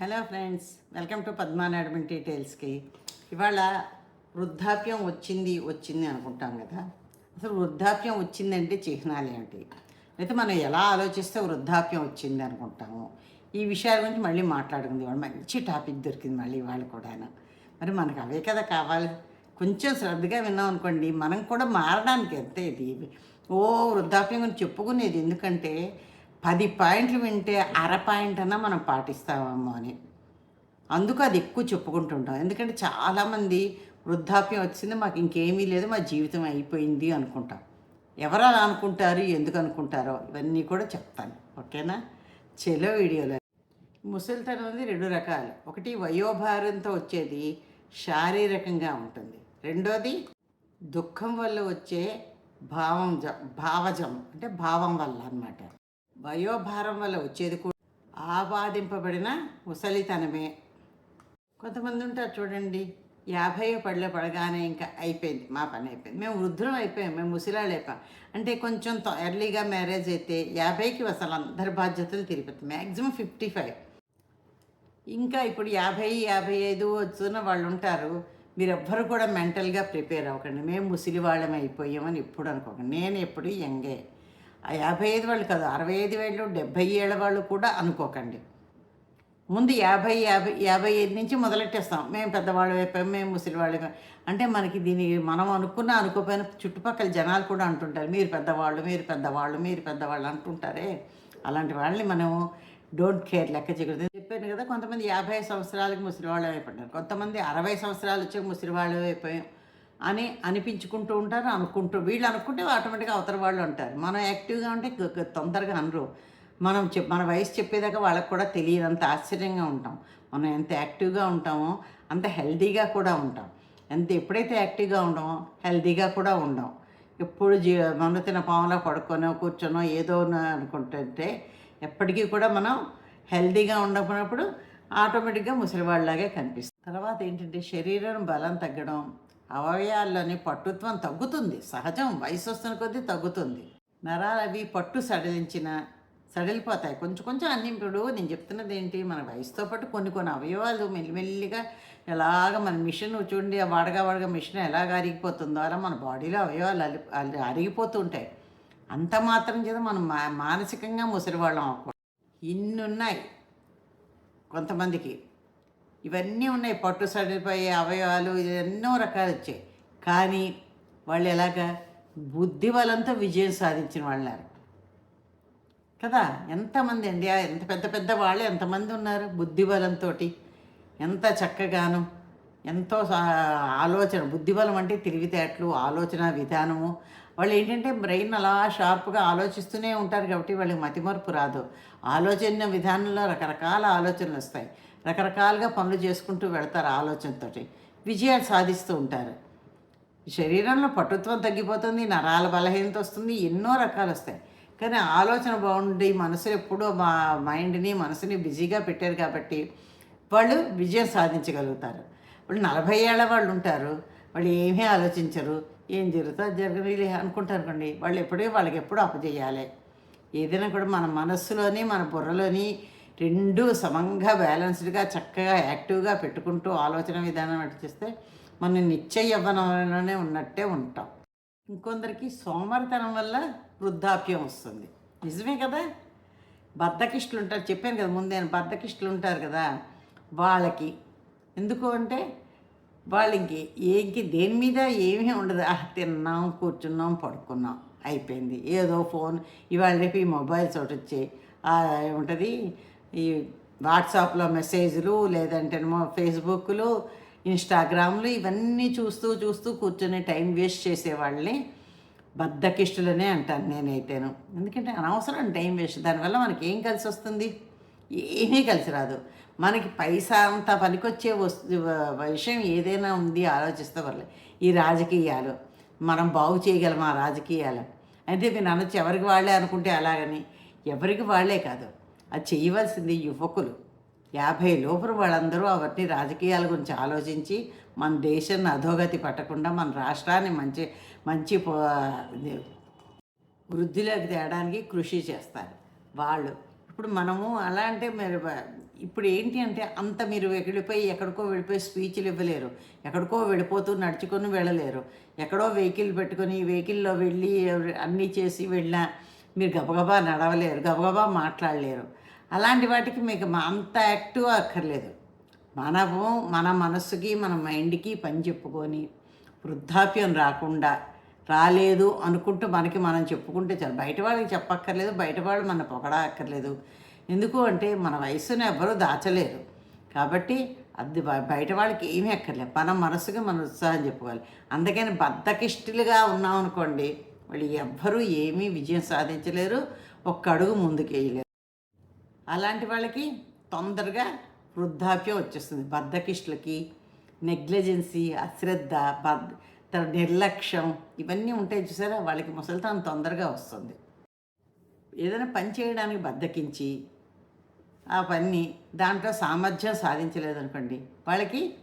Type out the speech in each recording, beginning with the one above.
Hello friends welcome to పద్మానాడమిన్ డీటెయిల్స్కి ఇవాళ వృద్ధాప్యం వచ్చింది వచ్చింది అనుకుంటాం కదా. అసలు వృద్ధాప్యం వచ్చిందంటే చిహ్నాలు ఏమిటి అయితే మనం ఎలా ఆలోచిస్తే వృద్ధాప్యం వచ్చింది అనుకుంటాము? ఈ విషయాల గురించి మళ్ళీ మాట్లాడుకుంది. ఇవాళ మంచి టాపిక్ దొరికింది మళ్ళీ ఇవాళ కూడాను. మరి మనకు అవే కదా కావాలి. కొంచెం శ్రద్ధగా విన్నాం అనుకోండి మనం కూడా మారడానికి ఎంత ఇది ఓ వృద్ధాప్యం గురించి చెప్పుకునేది ఎందుకంటే పది పాయింట్లు వింటే అర పాయింట్ అన్నా మనం పాటిస్తామేమో అని. అందుకు అది ఎక్కువ చెప్పుకుంటుంటాం. ఎందుకంటే చాలామంది వృద్ధాప్యం వచ్చింది మాకు ఇంకేమీ లేదు మా జీవితం అయిపోయింది అనుకుంటాం. ఎవరు అలా అనుకుంటారు ఎందుకు అనుకుంటారో ఇవన్నీ కూడా చెప్తాను. ఓకేనా? చెలో వీడియోలో. ముసలితనం అనేది రెండు రకాలు. ఒకటి వయోభారంతో వచ్చేది శారీరకంగా ఉంటుంది. రెండోది దుఃఖం వల్ల వచ్చే భావం జ భావజం అంటే భావం వల్ల అన్నమాట. వయోభారం వల్ల వచ్చేది కూడా ఆబాధింపబడిన ముసలితనమే. కొంతమంది ఉంటారు చూడండి యాభై పడిలో పడగానే ఇంకా అయిపోయింది మా పని అయిపోయింది. మేము వృద్ధులం అయిపోయాం మేము ముసిలాళ్ళు అయిపోయాం. అంటే కొంచెం ఎర్లీగా మ్యారేజ్ అయితే యాభైకి అసలు అందరి బాధ్యతలు తిరిగిపోతాయి. మ్యాక్సిమం ఫిఫ్టీ ఫైవ్ ఇంకా ఇప్పుడు యాభై యాభై ఐదు వచ్చిన వాళ్ళు ఉంటారు మీరు ఎవ్వరు కూడా మెంటల్గా ప్రిపేర్ అవ్వకండి. మేము ముసిలి వాళ్ళం అయిపోయామని ఎప్పుడు అనుకోకండి. నేను ఎప్పుడు యంగే. యాభై ఐదు వాళ్ళు కాదు అరవై ఐదు వేళ్ళు డెబ్భై ఏళ్ళ వాళ్ళు కూడా అనుకోకండి. ముందు యాభై యాభై యాభై ఐదు నుంచి మొదలెట్టేస్తాం. మేము పెద్దవాళ్ళు అయిపోయాం మేము ముసలివాళ్ళు. అంటే మనకి దీని మనం అనుకున్నా అనుకోపోయిన చుట్టుపక్కల జనాలు కూడా అంటుంటారు. మీరు పెద్దవాళ్ళు మీరు పెద్దవాళ్ళు మీరు పెద్దవాళ్ళు అంటుంటారే. అలాంటి వాళ్ళని మనం డోంట్ కేర్ లెక్క చేయకూడదు. చెప్పాను కదా కొంతమంది యాభై సంవత్సరాలకి ముసలివాళ్ళు అయిపోయినారు. కొంతమంది అరవై సంవత్సరాలు వచ్చే ముసలివాళ్ళు అయిపోయాం. అని అనిపించుకుంటూ ఉంటారు అనుకుంటూ వీళ్ళు అనుకుంటే ఆటోమేటిక్గా అవతల వాళ్ళు ఉంటారు మనం యాక్టివ్గా ఉంటే తొందరగా అనరు. మనం చెప్ మన వయసు చెప్పేదాకా వాళ్ళకి కూడా తెలియనంత ఆశ్చర్యంగా ఉంటాం. మనం ఎంత యాక్టివ్గా ఉంటామో అంత హెల్దీగా కూడా ఉంటాం. ఎంత ఎప్పుడైతే యాక్టివ్గా ఉండమో హెల్దీగా కూడా ఉండం. ఎప్పుడు జీ మన తిన పాములా పడుకొనో కూర్చొనో ఏదో అనుకుంటుంటే ఎప్పటికీ కూడా మనం హెల్దీగా ఉండకున్నప్పుడు ఆటోమేటిక్గా ముసలివాళ్ళలాగే కనిపిస్తుంది తర్వాత ఏంటంటే శరీరం బలం తగ్గడం అవయవాల్లోని పట్టుత్వం తగ్గుతుంది. సహజం వయసు వస్తున్న కొద్దీ తగ్గుతుంది. నరాలు అవి పట్టు సడలించిన సడలిపోతాయి. కొంచెం కొంచెం అన్ని ఇప్పుడు నేను చెప్తున్నది ఏంటి మన వయసుతో పాటు కొన్ని కొన్ని అవయవాలు మెల్లిమెల్లిగా ఎలాగ మన మిషన్ చూడండి ఆ వాడగా వాడగా మిషన్ ఎలాగ అరిగిపోతుందో అలా మన బాడీలో అవయవాలు అలి అలి- అరిగిపోతూ ఉంటాయి అంత మాత్రం చేత మనం మా మానసికంగా ముసలివాళ్ళం అవ్వకూడదు. ఇన్ని ఉన్నాయి కొంతమందికి. ఇవన్నీ ఉన్నాయి. పట్టు సడిపోయే అవయవాలు ఎన్నో రకాలు వచ్చాయి. కానీ వాళ్ళు ఎలాగా? బుద్ధి బలంతో విజయం సాధించిన వాళ్ళారు. కదా? ఎంతమంది అండి? ఎంత పెద్ద పెద్ద వాళ్ళు ఎంతమంది ఉన్నారు బుద్ధి బలంతో ఎంత చక్కగాను ఎంతో సా- ఆలోచన బుద్ధిబలం అంటే తెలివితేటలు ఆలోచన విధానము. వాళ్ళు ఏంటంటే బ్రెయిన్ అలా షార్ప్గా ఆలోచిస్తూనే ఉంటారు కాబట్టి వాళ్ళకి మతిమరుపు రాదు. ఆలోచన విధానంలో రకరకాల ఆలోచనలు వస్తాయి. రకరకాలుగా పనులు చేసుకుంటూ వెళ్తారు ఆలోచనతో విజయాలు సాధిస్తూ ఉంటారు. శరీరంలో పటుత్వం తగ్గిపోతుంది నరాల బలహీనత వస్తుంది ఎన్నో రకాలు వస్తాయి. కానీ ఆలోచన బాగుండి మనసు ఎప్పుడూ మా మైండ్ని మనసుని బిజీగా పెట్టారు కాబట్టి వాళ్ళు విజయం సాధించగలుగుతారు. వాళ్ళు నలభై ఏళ్ళ వాళ్ళు ఉంటారు వాళ్ళు ఏమీ ఆలోచించరు ఏం జరుగుతుందో జరగని అనుకుంటారు అనుకోండి వాళ్ళు ఎప్పుడూ వాళ్ళకి ఎప్పుడు అప్పచేయాలి ఏదైనా కూడా మన మనస్సులోని మన బుర్రలోని రెండు సమంగా బ్యాలెన్స్డ్గా చక్కగా యాక్టివ్గా పెట్టుకుంటూ ఆలోచన విధానం అటు చేస్తే మనం నిత్య యవ్వనంలోనే ఉన్నట్టే ఉంటాం. ఇంకొందరికి సోమరితనం వల్ల వృద్ధాప్యం వస్తుంది. నిజమే కదా? బద్దకిష్టులు ఉంటారు. చెప్పాను కదా ముందే బద్దకిష్టులు ఉంటారు కదా వాళ్ళకి. ఎందుకు అంటే వాళ్ళకి ఏంకి దేని మీద ఏమీ ఉండదు. ఆ తిన్నాం కూర్చున్నాం పడుకున్నాం అయిపోయింది. ఏదో ఫోన్ ఇవాళ రేపు ఈ మొబైల్స్ ఒకటి వచ్చాయి ఉంటుంది ఈ వాట్సాప్లో మెసేజ్లు లేదంటేనేమో ఫేస్బుక్లు ఇన్స్టాగ్రామ్లు ఇవన్నీ చూస్తూ చూస్తూ కూర్చొని టైం వేస్ట్ చేసేవాళ్ళని బద్ధకిష్టులనే అంటాను నేనైతేను. ఎందుకంటే అనవసరం టైం వేస్ట్. దానివల్ల మనకి ఏం కలిసి వస్తుంది? ఏమీ కలిసి రాదు. మనకి పైసా అంత పనికొచ్చే వస్తు విషయం ఏదైనా ఉంది ఆలోచిస్తే వాళ్ళే. ఈ రాజకీయాలు మనం బాగు చేయగలం ఆ రాజకీయాలు? అయితే మీరు అనొచ్చు ఎవరికి వాళ్ళే అనుకుంటే అలాగని? ఎవరికి వాళ్ళే కాదు. అది చేయవలసింది యువకులు. యాభై లోపల వాళ్ళందరూ అవన్నీ రాజకీయాల గురించి ఆలోచించి మన దేశాన్ని అధోగతి పట్టకుండా మన రాష్ట్రాన్ని మంచి మంచి వృద్ధిలోకి తేయడానికి కృషి చేస్తారు వాళ్ళు. ఇప్పుడు మనము అలా అంటే మీరు ఇప్పుడు ఏంటి అంటే అంత మీరు వెళ్ళిపోయి ఎక్కడికో వెళ్ళిపోయి స్పీచ్లు ఇవ్వలేరు. ఎక్కడికో వెళ్ళిపోతూ నడుచుకొని వెళ్ళలేరు. ఎక్కడో వెహికల్ పెట్టుకొని వెహికల్లో వెళ్ళి అన్నీ చేసి వెళ్ళినా మీరు గబగబా నడవలేరు గబగబా మాట్లాడలేరు. అలాంటి వాటికి మీకు అంత యాక్టివ్ అక్కర్లేదు. మనము మన మనస్సుకి మన మైండ్కి పని చెప్పుకొని వృద్ధాప్యం రాకుండా రాలేదు అనుకుంటూ మనకి మనం చెప్పుకుంటే చాలు. బయట వాళ్ళకి చెప్పక్కర్లేదు బయట వాళ్ళు మన పొగడా అక్కర్లేదు ఎందుకు అంటే మన వయసును ఎవ్వరూ దాచలేరు. కాబట్టి అది బయట వాళ్ళకి ఏమీ అక్కర్లేదు. మన మనసుకి మన ఉత్సాహం చెప్పుకోవాలి. అందుకని బద్దకిష్టిలుగా ఉన్నాం అనుకోండి వాళ్ళు ఎవ్వరూ ఏమీ విజయం సాధించలేరు ఒక్క అడుగు ముందుకు అలాంటి వాళ్ళకి తొందరగా వృద్ధాప్యం వచ్చేస్తుంది. బద్ధకిష్టులకి నెగ్లిజెన్సీ అశ్రద్ధ బద్ నిర్లక్ష్యం ఇవన్నీ ఉంటాయి చూసారా? వాళ్ళకి ముసలితనం తొందరగా వస్తుంది. ఏదైనా పని చేయడానికి బద్దకించి ఆ పని దాంట్లో సామర్థ్యం సాధించలేదనుకోండి వాళ్ళకి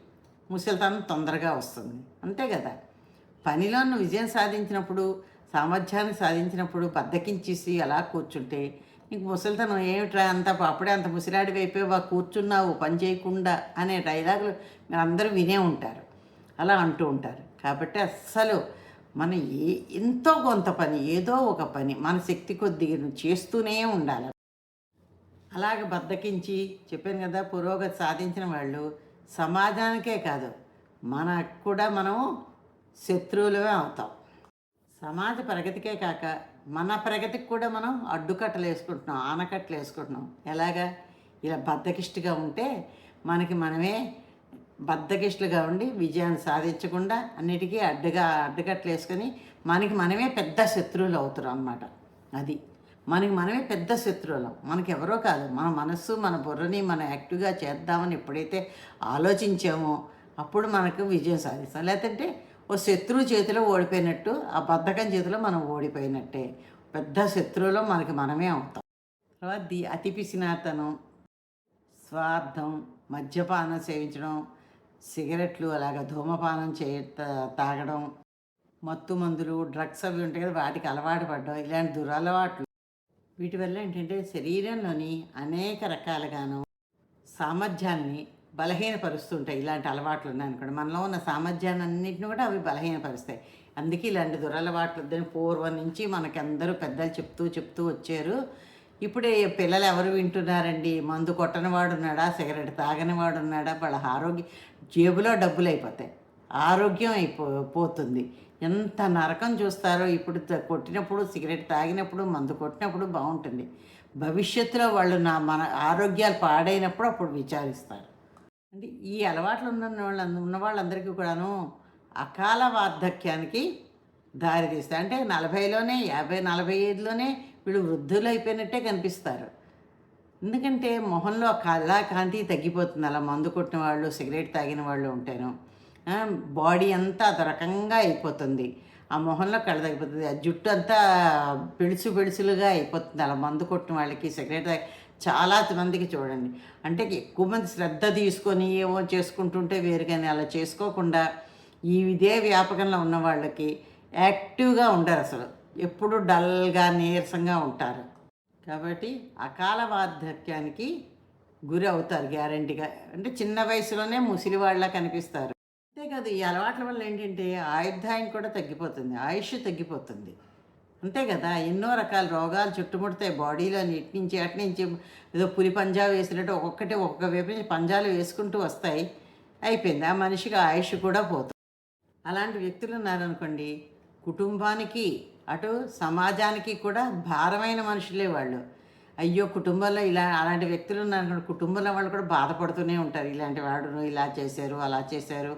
ముసలితనం తొందరగా వస్తుంది. అంతే కదా? పనిలో విజయం సాధించినప్పుడు సామర్థ్యాన్ని సాధించినప్పుడు బద్దకించేసి అలా కూర్చుంటే నీకు ముసలితనం ఏమిట్రా? అంత అప్పుడే అంత ముసిలాడి వైపోయి వా కూర్చున్నావు పని చేయకుండా అనే డైలాగులు మీరు అందరూ వినే ఉంటారు. అలా అంటూ ఉంటారు. కాబట్టి అస్సలు మనం ఏ ఎంతో కొంత పని ఏదో ఒక పని మన శక్తి కొద్దిగా చేస్తూనే ఉండాలి. అలాగే బద్దకించి చెప్పాను కదా పురోగతి సాధించిన వాళ్ళు సమాజానికే కాదు మనకు కూడా మనం శత్రువులమే అవుతాం. సమాజ ప్రగతికే కాక మన ప్రగతికి కూడా మనం అడ్డుకట్టలు వేసుకుంటున్నాం ఆనకట్టలు వేసుకుంటున్నాం. ఎలాగా? ఇలా బద్దకిష్టిగా ఉంటే మనకి మనమే బద్దకిష్టులుగా ఉండి విజయాన్ని సాధించకుండా అన్నిటికీ అడ్డుగా అడ్డుకట్టలు వేసుకొని మనకి మనమే పెద్ద శత్రువులు అవుతున్నాం అన్నమాట. అది. మనకి మనమే పెద్ద శత్రువులం. మనకి ఎవరో కాదు. మన మనస్సు మన బుర్రని మనం యాక్టివ్గా చేద్దామని ఎప్పుడైతే ఆలోచించామో అప్పుడు మనకు విజయం సాధిస్తాం. లేదంటే ఓ శత్రువు చేతిలో ఓడిపోయినట్టు ఆ బద్ధకం చేతిలో మనం ఓడిపోయినట్టే. పెద్ద శత్రువులో మనకి మనమే అవుతాం. తర్వాత ది అతి పిసినాతనం స్వార్థం మద్యపానం సేవించడం సిగరెట్లు అలాగ ధూమపానం చే తాగడం మత్తు మందులు డ్రగ్స్ అవి ఉంటాయి కదా వాటికి అలవాటు పడడం ఇలాంటి దురలవాట్లు. వీటి వల్ల ఏంటంటే శరీరంలోని అనేక రకాలుగాను సామర్థ్యాన్ని బలహీనపరుస్తుంటాయి. ఇలాంటి అలవాట్లు ఉన్నాయనుకోండి. మనలో ఉన్న సామర్థ్యాన్ని అన్నింటిని కూడా అవి బలహీనపరుస్తాయి. అందుకే ఇలాంటి దురలవాట్లు వద్దని పూర్వం నుంచి మనకి అందరూ పెద్దలు చెప్తూ చెప్తూ వచ్చారు. ఇప్పుడే పిల్లలు ఎవరు వింటున్నారండి? మందు కొట్టని వాడు ఉన్నాడా సిగరెట్ తాగని వాడు ఉన్నాడా వాళ్ళ ఆరోగ్యం జేబులో డబ్బులు అయిపోతాయి. ఆరోగ్యం అయిపో పోతుంది. ఎంత నరకం చూస్తారో ఇప్పుడు కొట్టినప్పుడు సిగరెట్ తాగినప్పుడు మందు కొట్టినప్పుడు బాగుంటుంది. భవిష్యత్తులో వాళ్ళు నా మన ఆరోగ్యాలు పాడైనప్పుడు అప్పుడు విచారిస్తారు. అంటే ఈ అలవాట్లు ఉన్న వాళ్ళ ఉన్న వాళ్ళందరికీ కూడాను అకాల వార్ధక్యానికి దారి తీస్తాయి. అంటే నలభైలోనే యాభై నలభై ఐదులోనే వీళ్ళు వృద్ధులు అయిపోయినట్టే కనిపిస్తారు. ఎందుకంటే మొహంలో కళా కాంతి తగ్గిపోతుంది. అలా మందు కొట్టిన వాళ్ళు సిగరెట్ తాగిన వాళ్ళు ఉంటాను బాడీ అంతా అదో రకంగా అయిపోతుంది. ఆ మొహంలో కళ తగ్గిపోతుంది. ఆ జుట్టు అంతా పెడుసు పెడుసులుగా అయిపోతుంది. అలా మందు కొట్టిన వాళ్ళకి సిగరెట్ తాగి చాలా మందికి చూడండి. అంటే ఎక్కువ మంది శ్రద్ధ తీసుకొని ఏమో చేసుకుంటుంటే వేరు కానీ అలా చేసుకోకుండా ఈ ఇదే వ్యాపకంలో ఉన్న వాళ్ళకి యాక్టివ్గా ఉండరు అసలు. ఎప్పుడు డల్గా నీరసంగా ఉంటారు. కాబట్టి అకాల వార్ధక్యానికి గురి అవుతారు గ్యారంటీగా. అంటే చిన్న వయసులోనే ముసిలి వాళ్ళ కనిపిస్తారు. అంతేకాదు ఈ అలవాట్ల వల్ల ఏంటంటే ఆయుర్దాయం కూడా తగ్గిపోతుంది. ఆయుష్ తగ్గిపోతుంది. అంతే కదా ఎన్నో రకాల రోగాలు చుట్టుముడతాయి బాడీలో ఇటు నుంచి అటు నుంచి ఏదో పులి పంజా వేసినట్టు ఒక్కొక్కటి ఒక్కొక్క వైపు నుంచి పంజాలు వేసుకుంటూ వస్తాయి. అయిపోయింది. ఆ మనిషికి ఆయుష్ కూడా పోతుంది. అలాంటి వ్యక్తులు ఉన్నారనుకోండి కుటుంబానికి అటు సమాజానికి కూడా భారమైన మనుషులే వాళ్ళు. అయ్యో కుటుంబంలో ఇలా అలాంటి వ్యక్తులు ఉన్నారనుకోండి కుటుంబంలో వాళ్ళు కూడా బాధపడుతూనే ఉంటారు. ఇలాంటి వాడును ఇలా చేశారు అలా చేశారు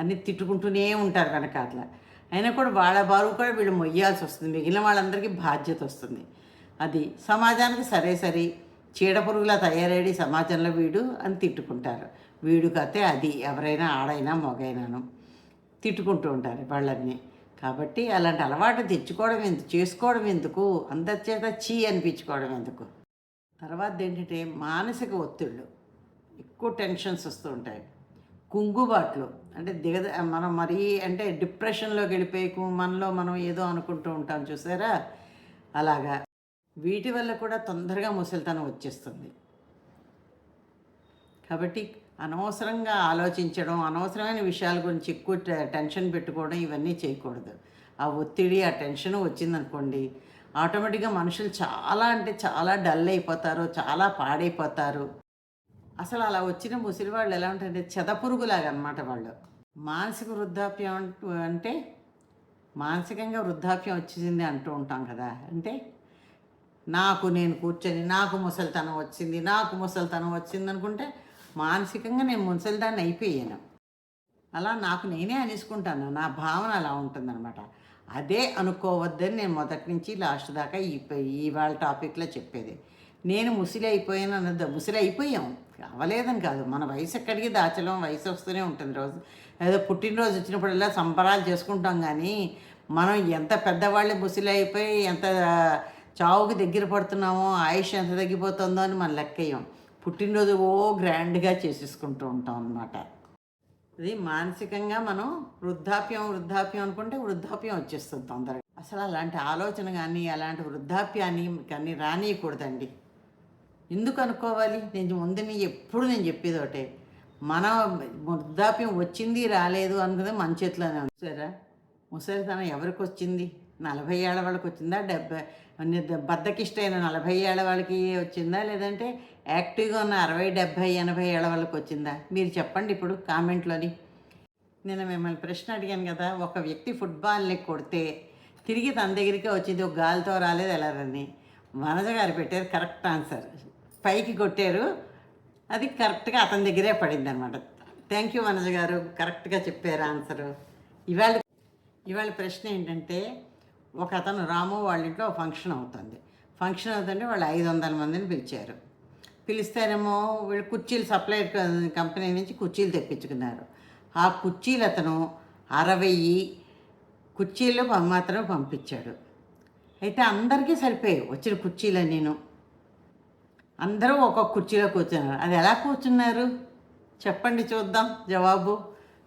అని తిట్టుకుంటూనే ఉంటారు కనుక అట్లా అయినా కూడా వాళ్ళ బరువు కూడా వీళ్ళు మొయ్యాల్సి వస్తుంది. మిగిలిన వాళ్ళందరికీ బాధ్యత వస్తుంది. అది సమాజానికి సరే సరి చీడ పురుగులా తయారయ్యి సమాజంలో వీడు అని తిట్టుకుంటారు. వీడు కతే అది. ఎవరైనా ఆడైనా మొగైనాను తిట్టుకుంటూ ఉంటారు వాళ్ళని. కాబట్టి అలాంటి అలవాటు తెచ్చుకోవడం ఎందుకు చేసుకోవడం ఎందుకు? అందరి చేత చీ అనిపించుకోవడం ఎందుకు? తర్వాత ఏంటంటే మానసిక ఒత్తిళ్ళు ఎక్కువ టెన్షన్స్ వస్తూ ఉంటాయి. కుంగుబాట్లు. అంటే దిగద మనం మరీ అంటే డిప్రెషన్లోకి వెళ్ళిపోయి మనలో మనం ఏదో అనుకుంటూ ఉంటాం చూసారా? అలాగా. వీటి వల్ల కూడా తొందరగా ముసలితనం వచ్చేస్తుంది. కాబట్టి అనవసరంగా ఆలోచించడం అనవసరమైన విషయాల గురించి ఎక్కువ టె- టెన్షన్ పెట్టుకోవడం ఇవన్నీ చేయకూడదు. ఆ ఒత్తిడి ఆ టెన్షన్ వచ్చిందనుకోండి ఆటోమేటిక్గా మనుషులు చాలా అంటే చాలా డల్ అయిపోతారు చాలా పాడైపోతారు. అసలు అలా వచ్చిన ముసలివాళ్ళు ఎలా ఉంటారంటే చెదపురుగులాగా అనమాట వాళ్ళు. మానసిక వృద్ధాప్యం అంటూ అంటే మానసికంగా వృద్ధాప్యం వచ్చింది అంటూ ఉంటాం కదా. అంటే నాకు నేను కూర్చొని నాకు ముసలితనం వచ్చింది నాకు ముసలితనం వచ్చింది అనుకుంటే మానసికంగా నేను ముసలిదాన్ని అయిపోయాను. అలా నాకు నేనే అనేసుకుంటాను. నా భావన అలా ఉంటుందన్నమాట. అదే అనుకోవద్దని నేను మొదటి నుంచి లాస్ట్ దాకా ఈ ఇవాళ టాపిక్లో చెప్పేది. నేను ముసిలి అయిపోయాను అన్నది ముసిలి అయిపోయాం. అవ్వలేదని కాదు. మన వయసు ఎక్కడికి దాచలేం. వయసు వస్తూనే ఉంటుంది రోజు. ఏదో పుట్టినరోజు వచ్చినప్పుడల్లా సంబరాలు చేసుకుంటాం కానీ మనం ఎంత పెద్దవాళ్ళు ముసిలి అయిపోయి ఎంత చావుకి దగ్గర పడుతున్నామో ఆయుష్ ఎంత తగ్గిపోతుందో అని మన లెక్కయ్యం పుట్టినరోజు ఓ గ్రాండ్గా చేసేసుకుంటూ ఉంటాం అన్నమాట. అది మానసికంగా మనం వృద్ధాప్యం వృద్ధాప్యం అనుకుంటే వృద్ధాప్యం వచ్చేస్తుంది తొందరగా. అసలు అలాంటి ఆలోచన కానీ అలాంటి వృద్ధాప్యాన్ని కానీ రానియకూడదండి. ఎందుకు అనుకోవాలి? నేను ముందు నీ ఎప్పుడు నేను చెప్పేది ఒకటే. మన వృద్ధాప్యం వచ్చింది రాలేదు అనుకునే మన చేతిలోనే ఉంది. సరే ముసలితనం ఎవరికి వచ్చింది? నలభై ఏళ్ళ వాళ్ళకి వచ్చిందా? డెబ్బై బద్దకిష్టైన నలభై ఏళ్ళ వాళ్ళకి వచ్చిందా? లేదంటే యాక్టివ్గా ఉన్న అరవై డెబ్భై ఎనభై ఏళ్ళ వాళ్ళకి వచ్చిందా? మీరు చెప్పండి ఇప్పుడు కామెంట్లోని. నేను మిమ్మల్ని ప్రశ్న అడిగాను కదా ఒక వ్యక్తి ఫుట్బాల్ని కొడితే తిరిగి తన దగ్గరికి వచ్చింది ఒక గాలితో రాలేదు ఎలా రని వనజ గారు పెట్టారు కరెక్ట్ ఆన్సర్. పైకి కొట్టారు. అది కరెక్ట్గా అతని దగ్గరే పడింది అనమాట థ్యాంక్ యూ మనజ గారు కరెక్ట్గా చెప్పారు ఆన్సరు. ఇవాళ ఇవాళ ప్రశ్న ఏంటంటే ఒక అతను రాము వాళ్ళ ఇంట్లో ఫంక్షన్ అవుతుంది. ఫంక్షన్ అవుతుంటే వాళ్ళు ఐదు వందల మందిని పిలిచారు. పిలిస్తేనేమో వీళ్ళు కుర్చీలు సప్లై కంపెనీ నుంచి కుర్చీలు తెప్పించుకున్నారు. ఆ కుర్చీలు అతను అరవై కుర్చీలు మాత్రమే పంపించాడు. అయితే అందరికీ సరిపోయాయి. వచ్చిన కుర్చీలు నేను అందరూ ఒక్కొక్క కుర్చీలో కూర్చున్నారు. అది ఎలా కూర్చున్నారు? చెప్పండి చూద్దాం జవాబు.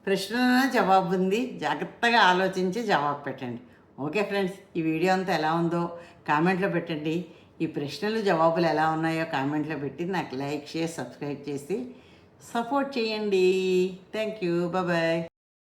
ప్రశ్న జవాబు ఉంది. జాగ్రత్తగా ఆలోచించి జవాబు పెట్టండి. ఓకే ఫ్రెండ్స్ ఈ వీడియో అంతా ఎలా ఉందో కామెంట్లో పెట్టండి. ఈ ప్రశ్నలు జవాబులు ఎలా ఉన్నాయో కామెంట్లో పెట్టి నాకు లైక్ షేర్ సబ్స్క్రైబ్ చేసి సపోర్ట్ చేయండి. Thank you. బాయ్.